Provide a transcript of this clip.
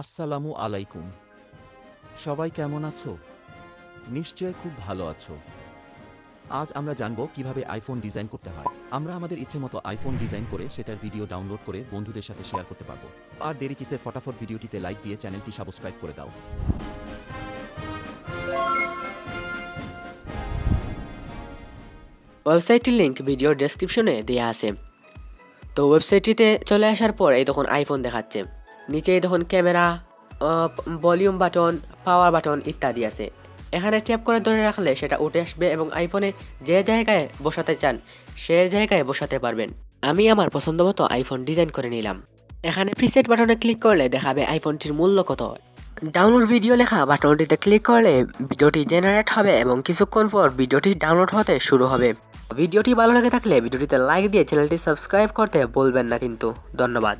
আসসালামু আলাইকুম। সবাই কেমন আছো? নিশ্চয় খুব ভালো আছো। আজ আমরা জানব কীভাবে আইফোন ডিজাইন করতে হয়। আমরা আমাদের ইচ্ছে মতো আইফোন ডিজাইন করে সেটার ভিডিও ডাউনলোড করে বন্ধুদের সাথে শেয়ার করতে পারব। আর দেরি কিসের, ফটাফট ভিডিওটিতে লাইক দিয়ে চ্যানেলটি সাবস্ক্রাইব করে দাও। ওয়েবসাইটটির লিঙ্ক ভিডিও ডেসক্রিপশনে দেওয়া আছে। তো ওয়েবসাইটটিতে চলে আসার পর এই তখন আইফোন দেখাচ্ছে। নিচে এই তখন camera volume button, power button ইত্যাদি আছে। এখানে ট্যাপ করে ধরে রাখলে সেটা উঠে আসবে এবং আইফোনে যে জায়গায় বসাতে চান, সে জায়গায় বসাতে পারবেন। আমি আমার পছন্দ মতো আইফোন ডিজাইন করে নিলাম। এখানে প্রিসেট বাটনে ক্লিক করলে দেখাবে আইফোনটির মূল্য কত। ডাউনলোড ভিডিও লেখা বাটনটিতে ক্লিক করলে ভিডিওটি জেনারেট হবে এবং কিছুক্ষণ পর ভিডিওটি ডাউনলোড হতে শুরু হবে। ভিডিওটি ভালো লেগে থাকলে ভিডিওটিতে লাইক দিয়ে চ্যানেলটি সাবস্ক্রাইব করতে বলবেন না কিন্তু। ধন্যবাদ।